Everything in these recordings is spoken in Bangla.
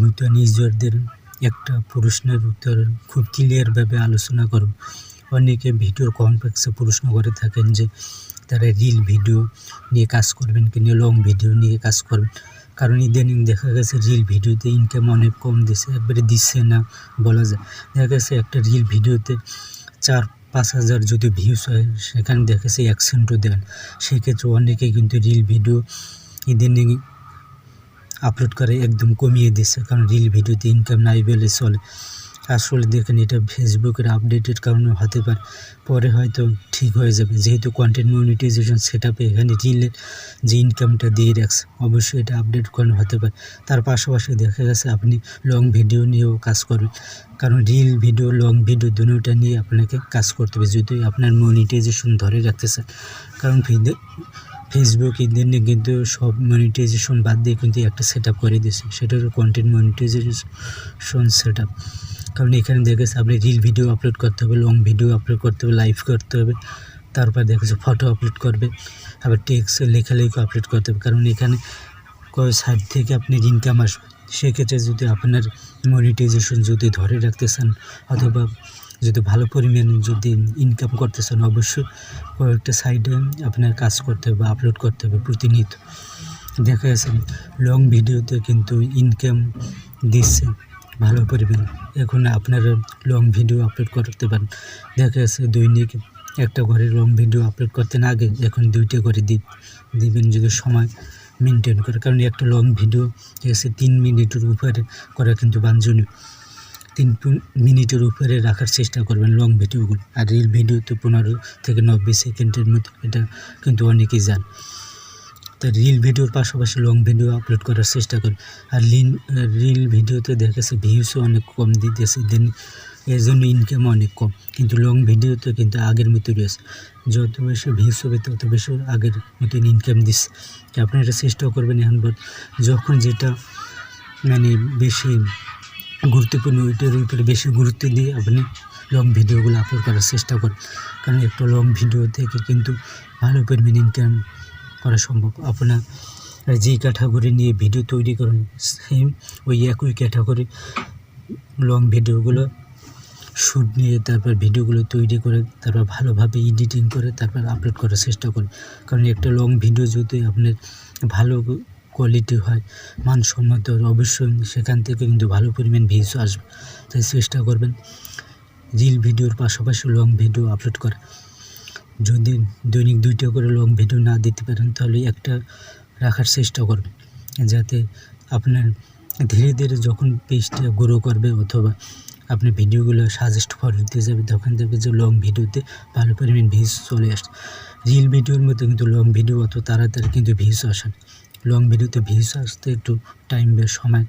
নূতন ইউজারদের একটা প্রশ্নের উত্তর খুব ক্লিয়ারভাবে আলোচনা করব। অনেকে ভিডিওর কমপ্লেক্সে প্রশ্ন করে থাকেন যে, তারা রিল ভিডিও নিয়ে কাজ করবেন কি না লং ভিডিও নিয়ে কাজ করবেন? কারণ ইদানিং দেখা গেছে রিল ভিডিওতে ইনকাম অনেক কম দিছে, একবারে দিচ্ছে না বলা যায়। দেখা গেছে একটা রিল ভিডিওতে চার, পাঁচ হাজার যদি ভিউস হয়, সেখানে দেখা গেছে এক দেন। সেক্ষেত্রে অনেকে কিন্তু রিল ভিডিও ইদানিং আপলোড করে একদম কমিয়ে দিচ্ছে কারণ রিল ভিডিওতে ইনকাম নাই বলে চলে। আসলে দেখেন এটা ফেসবুকের আপডেটের কারণে হতে পারে। পরে হয়তো ঠিক হয়ে যাবে, যেহেতু কন্টেন্ট মনিটাইজেশন সেট আপে এখানে রিলের যে ইনকামটা দিয়ে রাখছে, অবশ্যই এটা আপডেট করানো হতে পারে। তার পাশাপাশি দেখা গেছে আপনি লং ভিডিও নিয়েও কাজ করবেন, কারণ রিল ভিডিও লং ভিডিও দুটোটা নিয়ে আপনাকে কাজ করতে হবে, যদি আপনার মনিটাইজেশন ধরে রাখতে চান। কারণ ফেসবুক ইদানিং কিন্তু সব মনিটাইজেশন বাদ দিয়ে কিন্তু একটা সেট আপ করে দিয়েছে। সেটা হলো কন্টেন্ট মনিটাইজেশন সেট আপ কারণ এখানে দেখেছে আপনি রিল ভিডিও আপলোড করতে হবে লং ভিডিও আপলোড করতে হবে লাইভ করতে হবে। তারপর দেখেছে ফটো আপলোড করবে, আবার টেক্সট লেখালেখি আপলোড করতে হবে। কারণ এখানে কয় সাইড থেকে আপনি ইনকাম আসবে। সেক্ষেত্রে যদি আপনার মনিটাইজেশন যদি ধরে রাখতে চান অথবা যদি ভালো পরিমাণে যদি ইনকাম করতে চান অবশ্যই কয়েকটা সাইডে আপনার কাজ করতে হবে আপলোড করতে হবে প্রতিনিয়ত। দেখা গেছে লং ভিডিওতে কিন্তু ইনকাম দিচ্ছে ভালো পরিমাণে। এখন আপনারা লং ভিডিও আপলোড করতে পারেন। দেখা যাচ্ছে দৈনিক একটা করে লং ভিডিও আপলোড করতেন আগে, এখন দুইটা করে দিবেন যদি সময়। মেনটেন করে। কারণ একটা লং ভিডিও এসে তিন মিনিটের উপরে করা কিন্তু বাঞ্ছনীয়। তিন মিনিটের উপরে রাখার চেষ্টা করবেন লং ভিডিওগুলো আর রিল ভিডিও তো পনেরো থেকে নব্বই সেকেন্ডের মতো, এটা কিন্তু অনেকেই যান তো রিল ভিডিওর পাশাপাশি লং ভিডিও আপলোড করার চেষ্টা করি আর লিন রিল ভিডিওতে দেখেছি ভিউসও অনেক কম দিতেছে। দেন এর জন্য ইনকাম অনেক কম। কিন্তু লং ভিডিওতে কিন্তু আগের মতো রয়েছে। যত বেশি ভিউস হবে, তত বেশি আগের মতন ইনকাম দিচ্ছে আপনারা চেষ্টা করবেন এখন যখন যেটা মানে বেশি গুরুত্বপূর্ণ, ওইটার উপরে বেশি গুরুত্ব দিয়ে আপনি লং ভিডিওগুলো আপলোড করার চেষ্টা করেন। কারণ একটা লং ভিডিও থেকে কিন্তু ভালো পরিমাণে ইনকাম করা সম্ভব। আপনার যেই ক্যাটাগরি নিয়ে ভিডিও তৈরি করেন সেম ওই একই ক্যাটাগরি লং ভিডিওগুলো শ্যুট নিয়ে তারপর ভিডিওগুলো তৈরি করে, তারপর ভালোভাবে এডিটিং করে তারপর আপলোড করার চেষ্টা করেন কারণ একটা লং ভিডিও যদি আপনার ভালো কোয়ালিটি হয়, মানসম্মত, অবশ্যই সেখান থেকে কিন্তু ভালো পরিমাণ ভিউজ আসবে। তাই চেষ্টা করবেন রিল ভিডিওর পাশাপাশি লং ভিডিও আপলোড করা। যদি দৈনিক দুইটা করে লং ভিডিও না দিতে পারেন, তাহলে একটা রাখার চেষ্টা করবেন। যাতে আপনার ধীরে ধীরে যখন পেজটা গ্রো করবে অথবা আপনি ভিডিওগুলো সাজেস্ট ফর দিতে যাবে তখন দেখবে যে লং ভিডিওতে ভালো পরিমাণ ভিউজ চলে আসে। রিল ভিডিওর মধ্যে কিন্তু লং ভিডিও অত তাড়াতাড়ি কিন্তু ভিউজ আসে না। লং ভিডিওতে ভিউজ আসতে একটু টাইম বেশ সময়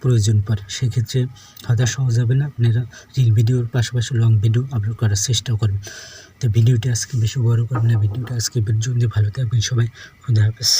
প্রয়োজন পড়ে। সেক্ষেত্রে হতাশ হওয়া যাবে না, আপনারা রিল ভিডিওর পাশাপাশি লং ভিডিও আপলোড করার চেষ্টা করবেন। তো ভিডিওটা আজকে বেশি বড় করবেন না, ভিডিওটা আজকে পর্যন্ত ভালো থাকবেন সবাই, খুদা হাফেজ।